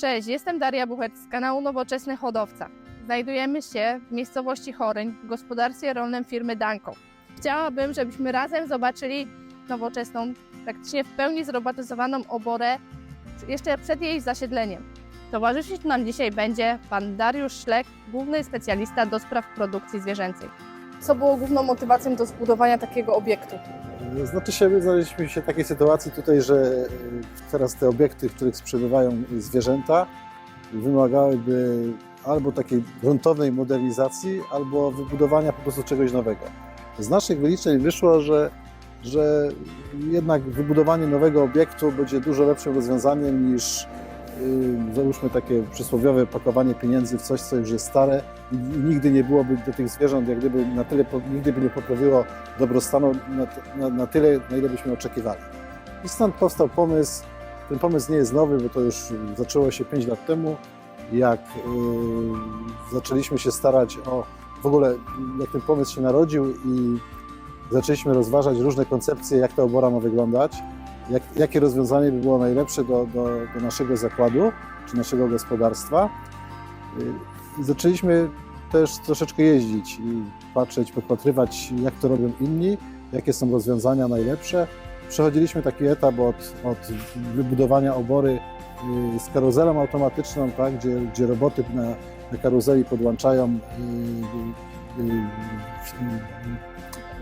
Cześć, jestem Daria Buchert z kanału Nowoczesny Hodowca. Znajdujemy się w miejscowości Choryń w gospodarstwie rolnym firmy Danko. Chciałabym, żebyśmy razem zobaczyli nowoczesną, praktycznie w pełni zrobotyzowaną oborę jeszcze przed jej zasiedleniem. Towarzyszyć nam dzisiaj będzie pan Dariusz Szlek, główny specjalista do spraw produkcji zwierzęcej. Co było główną motywacją do zbudowania takiego obiektu? Znaczy się, my znaleźliśmy się w takiej sytuacji tutaj, że y, teraz te obiekty, w których przebywają zwierzęta, wymagałyby albo takiej gruntowej modernizacji, albo wybudowania po prostu czegoś nowego. Z naszych wyliczeń wyszło, że, że jednak wybudowanie nowego obiektu będzie dużo lepszym rozwiązaniem niż y, załóżmy takie przysłowiowe pakowanie pieniędzy w coś, co już jest stare i nigdy nie byłoby do tych zwierząt, jak gdyby na tyle, nigdy by nie poprawiło dobrostanu na, na, na tyle, na ile byśmy oczekiwali. I stąd powstał pomysł. Ten pomysł nie jest nowy, bo to już zaczęło się 5 lat temu, jak y, zaczęliśmy się starać o w ogóle, jak ten pomysł się narodził i zaczęliśmy rozważać różne koncepcje, jak ta obora ma wyglądać, jak, jakie rozwiązanie by było najlepsze do, do, do naszego zakładu czy naszego gospodarstwa. Y, zaczęliśmy też troszeczkę jeździć i patrzeć, podpatrywać, jak to robią inni, jakie są rozwiązania najlepsze. Przechodziliśmy taki etap od, od wybudowania obory y, z karuzelą automatyczną, tak, gdzie, gdzie roboty na, na karuzeli podłączają y,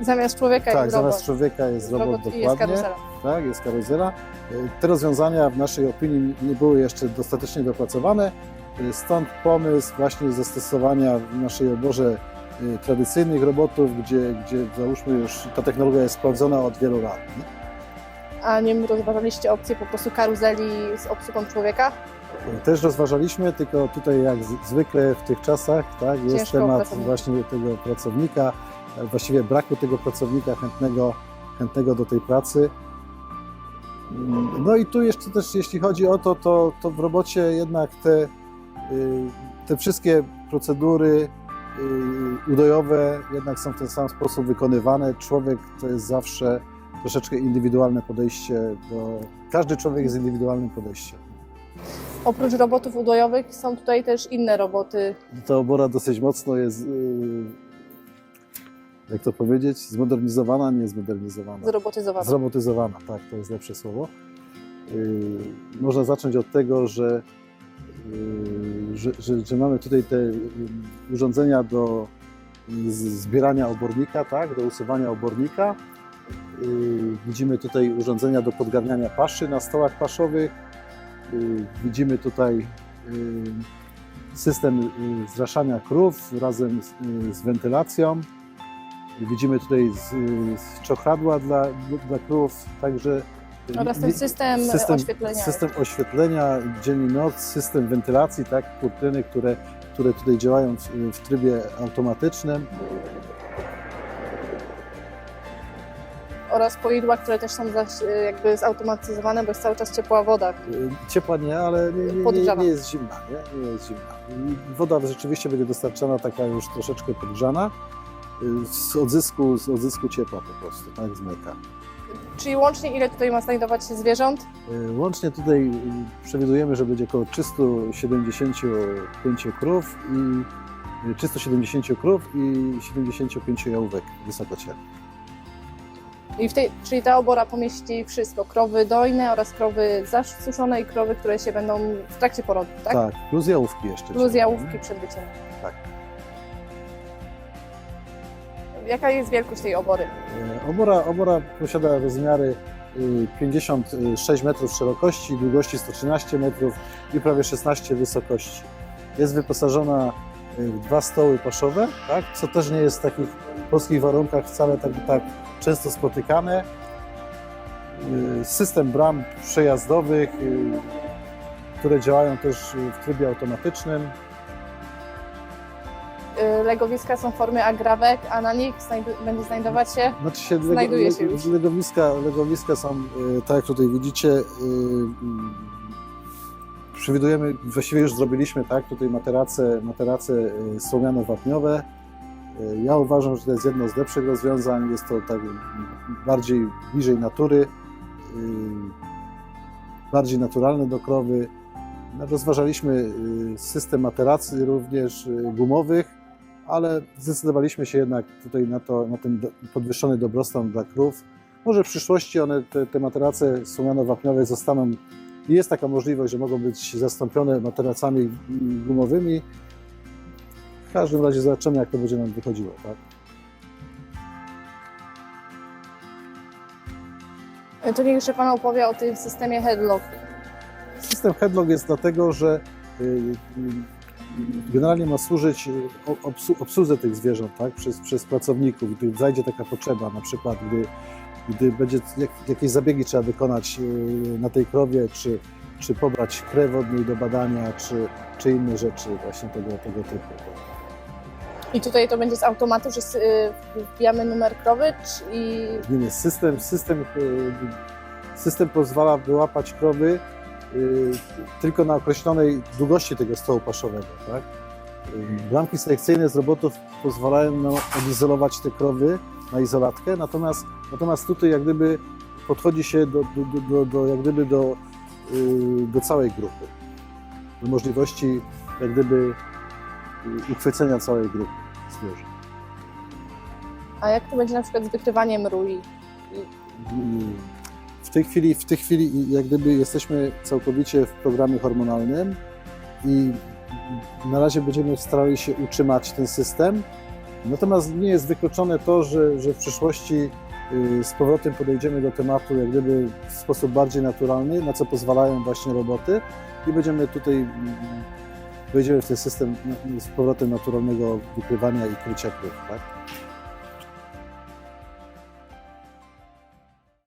Zamiast człowieka tak, jest robot. zamiast człowieka jest robot, robot i jest dokładnie karuzela. tak, jest karuzela. Y, Te rozwiązania w naszej opinii nie były jeszcze dostatecznie dopracowane, y, stąd pomysł właśnie zastosowania w naszej oborze y, tradycyjnych robotów, gdzie, gdzie załóżmy już ta technologia jest sprawdzona od wielu lat. Nie? A nie rozważaliście opcji po prostu karuzeli z obsługą człowieka? Też rozważaliśmy, tylko tutaj jak zwykle w tych czasach tak, jest Ciężko temat właśnie tego pracownika, e, właściwie braku tego pracownika chętnego, chętnego do tej pracy. No i tu jeszcze też jeśli chodzi o to, to, to w robocie jednak te, y, te wszystkie procedury y, udojowe jednak są w ten sam sposób wykonywane. Człowiek to jest zawsze troszeczkę indywidualne podejście do... Każdy człowiek jest indywidualnym podejściem. Oprócz robotów udojowych są tutaj też inne roboty. ta obora dosyć mocno jest, yy, jak to powiedzieć, zmodernizowana, nie zmodernizowana. Zrobotyzowane. Zrobotyzowana, tak, to jest lepsze słowo. Yy, Można zacząć od tego, że, yy, że, że, że mamy tutaj te yy, urządzenia do yy, zbierania obornika, tak, do usuwania obornika. Yy, Widzimy tutaj urządzenia do podgarniania paszy na stołach paszowych. Yy, Widzimy tutaj yy, system y, zraszania krów razem z, y, z wentylacją. Widzimy tutaj z, z czochradła dla, dla krów, także y, Oraz ten system, system oświetlenia. System oświetlenia dzień i noc, system wentylacji, tak, kurtyny, które, które tutaj działają w, w trybie automatycznym. Oraz poidła, które też są zaś, y, jakby zautomatyzowane, bo jest cały czas ciepła woda. Y, Ciepła nie, ale nie, nie, nie, nie jest zimna, nie? nie jest zimna. Woda rzeczywiście będzie dostarczana taka już troszeczkę podgrzana z odzysku, z odzysku ciepła po prostu, tak, z mleka. Czyli łącznie ile tutaj ma znajdować się zwierząt? Y, Łącznie tutaj y, przewidujemy, że będzie około 375 krów i y, 370 krów i 75 jałówek wysokocielnych. I w tej, czyli ta obora pomieści wszystko. Krowy dojne oraz krowy zasuszone i krowy, które się będą w trakcie porodu, tak? Tak, plus jałówki jeszcze. Plus jałówki przed wycięciem. Tak. Jaka jest wielkość tej obory? Y, Obora, obora posiada rozmiary y, 56 metrów szerokości, długości 113 metrów i prawie 16 wysokości. Jest wyposażona y, w dwa stoły paszowe, tak, co też nie jest w takich polskich warunkach wcale tak, tak często spotykane. Y, System bram przejazdowych, y, które działają też y, w trybie automatycznym. Legowiska są w formie agrawek, a na nich znajdu- będzie znajdować się Znaczy się, Znajduje się już. legowiska, legowiska są, y, tak jak tutaj widzicie, y, Przewidujemy, właściwie już zrobiliśmy tak, tutaj materace, materace y, słomiano-wapniowe. Ja uważam, że to jest jedno z lepszych rozwiązań. Jest to tak bardziej bliżej natury, bardziej naturalne do krowy. No, Rozważaliśmy system materacy również gumowych, ale zdecydowaliśmy się jednak tutaj na, to, na ten podwyższony dobrostan dla krów. Może w przyszłości one, te, te materace słomiano-wapniowe zostaną i jest taka możliwość, że mogą być zastąpione materacami gumowymi. W każdym razie zobaczymy, jak to będzie nam wychodziło. Tak? To niech jeszcze Pan opowie o tym systemie headlock. System headlock jest dlatego, że y, y, generalnie ma służyć y, obsu- obsłudze tych zwierząt tak? przez, przez pracowników, gdy zajdzie taka potrzeba, na przykład gdy, gdy będzie jak, jakieś zabiegi trzeba wykonać y, na tej krowie, czy, czy pobrać krew od niej do badania, czy, czy inne rzeczy właśnie tego, tego typu. I tutaj to będzie z automatu, że y, wbijamy numer krowy czy, i Nie, nie, system, system, system pozwala wyłapać krowy tylko na określonej długości tego stołu paszowego. Tak? Y, Bramki selekcyjne z robotów pozwalają nam odizolować te krowy na izolatkę, natomiast, natomiast tutaj jak gdyby podchodzi się do, do, do, do, jak gdyby do, y, do całej grupy. Do możliwości jak gdyby y, uchwycenia całej grupy zwierząt. a jak to będzie na przykład z wykrywaniem rui? W tej chwili, w tej chwili jak gdyby jesteśmy całkowicie w programie hormonalnym i na razie będziemy starali się utrzymać ten system. Natomiast nie jest wykluczone to, że, że w przyszłości y, z powrotem podejdziemy do tematu jak gdyby w sposób bardziej naturalny, na co pozwalają właśnie roboty i będziemy tutaj mm, wejdziemy w ten system z powrotem naturalnego wykrywania i krycia krów. Tak?